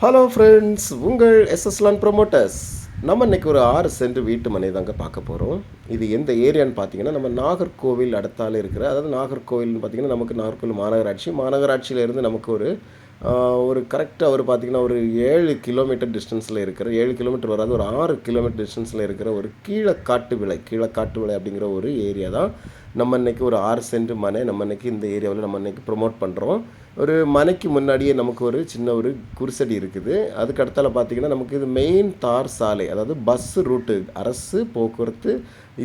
Hello friends உங்கள் எஸ்எஸ்லான் promoters நம்ம இன்னைக்கு ஒரு ஆறு சென்ட் வீட்டு மனை தாங்க பார்க்க போகிறோம் இது எந்த ஏரியான்னு பார்த்தீங்கன்னா நம்ம நாகர்கோவில் அடுத்தால இருக்கிற அதாவது நாகர்கோவில்னு பார்த்தீங்கன்னா நமக்கு நாகர்கோவில் மாநகராட்சி. மாநகராட்சியிலேருந்து நமக்கு ஒரு ஒரு கரெக்டாக ஒரு பார்த்திங்கன்னா ஒரு ஏழு கிலோமீட்டர் டிஸ்டன்ஸில் இருக்கிற ஏழு கிலோமீட்டர் வராது ஒரு ஆறு கிலோமீட்டர் டிஸ்டன்ஸில் இருக்கிற ஒரு கீழக்காட்டு விலை கீழே காட்டு விலை அப்படிங்கிற ஒரு ஏரியா தான் நம்ம இன்னைக்கு ஒரு ஆறு சென்ட் மனை நம்ம இன்னைக்கு இந்த ஏரியாவில் நம்ம இன்னைக்கு ப்ரொமோட் பண்ணுறோம் ஒரு மனைக்கு முன்னாடியே நமக்கு ஒரு சின்ன ஒரு குருசடி இருக்குது. அதுக்கு அடுத்தால பார்த்தீங்கன்னா நமக்கு இது மெயின் தார் சாலை அதாவது பஸ் ரூட்டு அரசு போக்குவரத்து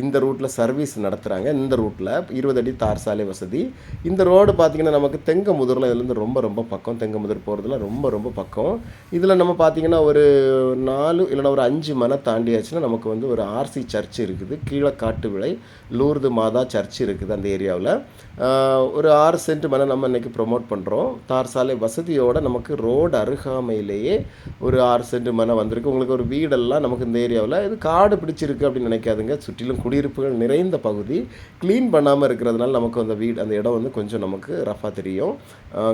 இந்த ரூட்டில் சர்வீஸ் நடத்துகிறாங்க இந்த ரூட்டில் இருபது அடி தார் சாலை வசதி. இந்த ரோடு பார்த்திங்கன்னா நமக்கு தெங்கமுதூரில் இதுலேருந்து ரொம்ப ரொம்ப பக்கம். தெங்கமுதூர் போகிறதுல ரொம்ப ரொம்ப பக்கம். இதில் நம்ம பார்த்திங்கன்னா ஒரு நாலு இல்லைன்னா ஒரு அஞ்சு மனை தாண்டியாச்சுன்னா நமக்கு வந்து ஒரு ஆர்சி சர்ச் இருக்குது. கீழே காட்டு விளை லூர்து மாதா சர்ச் இருக்குது அந்த ஏரியாவில். ஒரு ஆறு சென்ட் மனை நம்ம இன்றைக்கி ப்ரொமோட் பண்ணுறோம் தார் சாலை வசதியோடு நமக்கு ரோடு அருகாமையிலேயே ஒரு ஆறு சென்ட் மனை வந்திருக்கு. உங்களுக்கு ஒரு வீடெல்லாம் நமக்கு இந்த ஏரியாவில் இது காடு பிடிச்சிருக்கு அப்படின்னு நினைக்காதுங்க. சுற்றிலும் குடியிருப்புகள் நிறைந்த பகுதி க்ளீன் பண்ணாமல் இருக்கிறதுனால நமக்கு அந்த வீடு அந்த இடம் வந்து கொஞ்சம் நமக்கு ரஃபாக தெரியும்.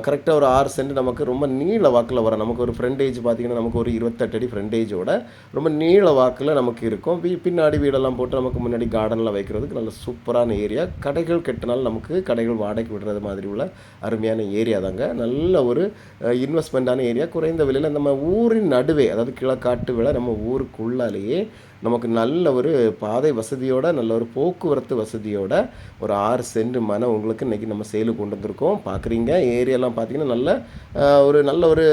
கரெக்டாக ஒரு ஆறு சென்ட் நமக்கு ரொம்ப நீள வாக்கில் வர நமக்கு ஒரு ஃப்ரெண்டேஜ் பார்த்தீங்கன்னா நமக்கு ஒரு இருபத்தெட்டு அடி ஃப்ரெண்டேஜோட ரொம்ப நீள வாக்கில் நமக்கு இருக்கும். வீ பின்னாடி வீடெல்லாம் போட்டு நமக்கு முன்னாடி கார்டனில் வைக்கிறதுக்கு நல்ல சூப்பரான ஏரியா கடைகள் கெட்டினால் நமக்கு கடைகள் வாடகைக்கு விடுறது மாதிரி உள்ள அருமையான ஏரியா தாங்க. நல்ல ஒரு இன்வெஸ்ட்மெண்ட்டான ஏரியா குறைந்த விலையில் நம்ம ஊரின் நடுவே அதாவது கிழக்காட்டு விலை நம்ம ஊருக்குள்ளாலேயே நமக்கு நல்ல ஒரு பாதை வசதியோட நல்ல ஒரு போக்குவரத்து வசதியோட ஒரு ஆறு சென்ட் மனை உங்களுக்கு இன்றைக்கி நம்ம சேலுக்கு கொண்டு வந்திருக்கோம். பார்க்குறீங்க ஏரியாலாம் பார்த்தீங்கன்னா நல்ல ஒரு நல்ல ஒரு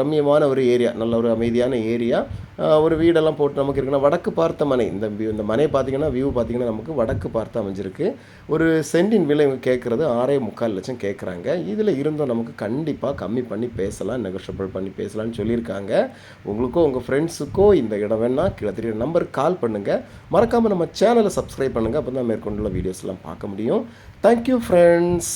ரம்மியமான ஒரு ஏரியா நல்ல ஒரு அமைதியான ஏரியா. ஒரு வீடெல்லாம் போட்டு நமக்கு இருக்குன்னா வடக்கு பார்த்த மனை இந்த இந்த மனை பார்த்தீங்கன்னா வியூ பார்த்தீங்கன்னா நமக்கு வடக்கு பார்த்து அமைஞ்சிருக்கு. ஒரு சென்டின் விலை இவங்க கேட்குறது ஆறே முக்கால் லட்சம் கேட்குறாங்க. இதில் இருந்தும் நமக்கு கண்டிப்பாக கம்மி பண்ணி பேசலாம் நெகோஷியபிள் பண்ணி பேசலாம்னு சொல்லியிருக்காங்க. உங்களுக்கோ உங்கள் ஃப்ரெண்ட்ஸுக்கோ இந்த இடம் வேணால் கீழே தெரிய நம்பருக்கு கால் பண்ணுங்கள் மறக்காமல் நம்ம சேனலை சப்ஸ்கிரைப் பண்ணுங்கள் அப்போ தான் மேற்கொண்டுள்ள வீடியோஸ்லாம் பார்க்க முடியும். Thank you friends